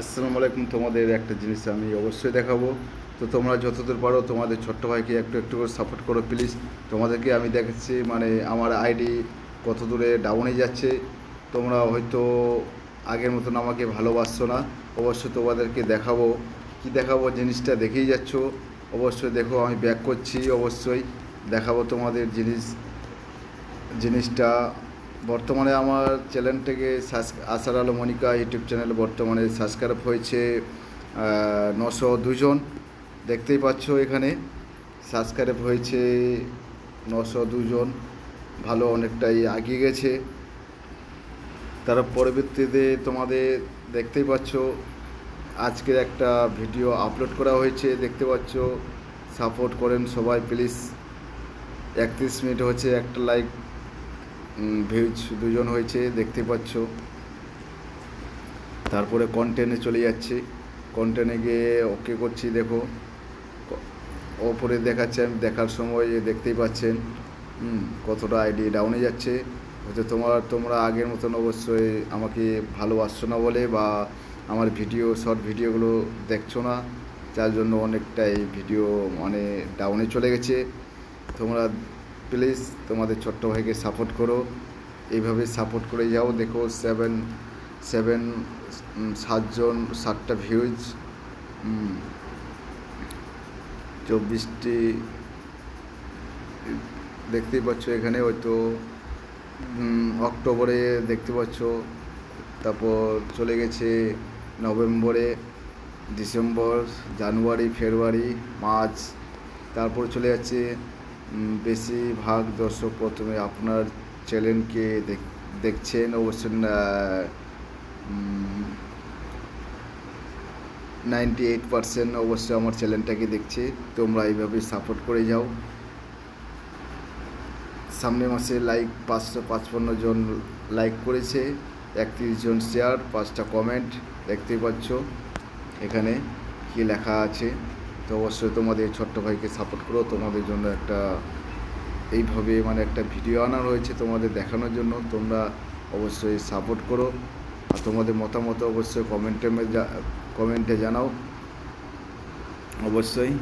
আসসালামু আলাইকুম, তোমাদের একটা জিনিস আমি অবশ্যই দেখাবো। তো তোমরা যতদূর পারো, তোমাদের ছোট্ট ভাইকে একটু একটু করে সাপোর্ট করো প্লিজ তোমাদেরকে আমি দেখাচ্ছি মানে আমার আইডি কত দূরে ডাউনে যাচ্ছে। তোমরা হয়তো আগের মতন আমাকে ভালোবাসছো না। অবশ্যই তোমাদেরকে দেখাবো। কি দেখাবো জিনিসটা দেখেই যাচ্ছ। অবশ্যই দেখো, আমি ব্যাক করছি, অবশ্যই দেখাবো তোমাদের জিনিস, জিনিসটা। বর্তমানে আমার চ্যানেলটাকে আসার আলো মনিকা ইউটিউব চ্যানেল বর্তমানে সাবস্ক্রাইব হয়েছে নশো দুজন। দেখতেই পাচ্ছ এখানে সাবস্ক্রাইব হয়েছে নশো দুজন। ভালো অনেকটাই এগিয়ে গেছে। তার পরবর্তীতে তোমাদের দেখতেই পাচ্ছ, আজকের একটা ভিডিও আপলোড করা হয়েছে। দেখতে পাচ্ছ সাপোর্ট করেন সবাই প্লিজ একত্রিশ মিনিট হচ্ছে একটা লাইক ভিউজ দুজন হয়েছে, দেখতে পাচ্ছ। তারপরে কন্টেন্টে চলে যাচ্ছি। কন্টেন্টে গিয়ে ওকে করছি, দেখো। ওপরে দেখাচ্ছে আমি দেখার সময় দেখতেই পাচ্ছেন। কতটা আইডি ডাউনে যাচ্ছে। হয়তো তোমার, তোমরা আগের মতন অবশ্যই আমাকে ভালোবাসছো না বলে বা আমার ভিডিও শর্ট ভিডিওগুলো দেখছ না। যার জন্য অনেকটাই ভিডিও মানে ডাউনে চলে গেছে। তোমরা প্লিজ তোমাদের ছোট্ট ভাইকে সাপোর্ট করো। এইভাবে সাপোর্ট করে যাও। দেখো সেভেন সেভেন সাতজন, সাতটা ভিউজ চব্বিশটি, দেখতেই পাচ্ছ এখানে হয়তো অক্টোবরে দেখতে পাচ্ছ। তারপর চলে গেছে নভেম্বরে, ডিসেম্বর, জানুয়ারি, ফেব্রুয়ারি, মার্চ, তারপর চলে যাচ্ছে বেশিরভাগ দর্শক প্রথমে আপনার চ্যানেলকে দেখ- দেখছেন, অবশ্যই নাইনটি এইট পার্সেন্ট অবশ্যই আমার চ্যানেলটাকে দেখছে। তোমরা এইভাবে সাপোর্ট করে যাও। সামনের মাসে লাইক পাঁচশো পাঁচপান্ন জন লাইক করেছে। একত্রিশ জন শেয়ার পাঁচটা কমেন্ট দেখতেই পাচ্ছ। এখানে কি লেখা আছে? তো অবশ্যই তোমাদের ছোট্ট ভাইকে সাপোর্ট করো। তোমাদের জন্য একটা এইভাবে মানে একটা ভিডিও আনা রয়েছে তোমাদের দেখানোর জন্য। তোমরা অবশ্যই সাপোর্ট করো। আর তোমাদের মতামত অবশ্যই কমেন্টে কমেন্টে জানাও। অবশ্যই।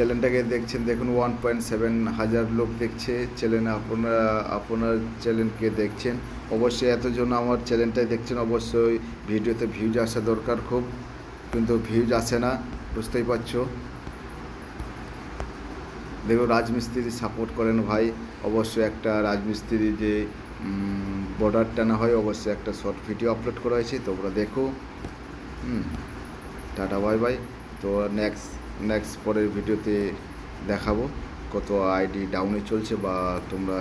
চ্যানেলটাকে দেখছেন, দেখুন ওয়ান পয়েন্ট সেভেন হাজার লোক দেখছে চ্যানেল, আপনারা, আপনার চ্যানেলকে দেখছেন। অবশ্যই এতজন আমার চ্যানেলটাই দেখছেন, অবশ্যই ভিডিওতে ভিউজ আসা দরকার খুব, কিন্তু ভিউজ আসে না, বুঝতেই পারছ। দেখুন, রাজমিস্ত্রি সাপোর্ট করেন ভাই, অবশ্যই একটা রাজমিস্ত্রি যে বর্ডার টানা হয়, অবশ্যই একটা শর্ট ভিডিও আপলোড করা হয়েছে, তোমরা দেখো। হুম, টাটা বাই বাই তো নেক্সট নেক্সট পরের ভিডিওতে দেখাবো কত আইডি ডাউনে চলছে বা তোমরা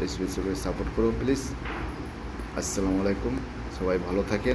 বেশি বেশি করে সাপোর্ট করো প্লিজ আসসালামু আলাইকুম, সবাই ভালো থাকেন।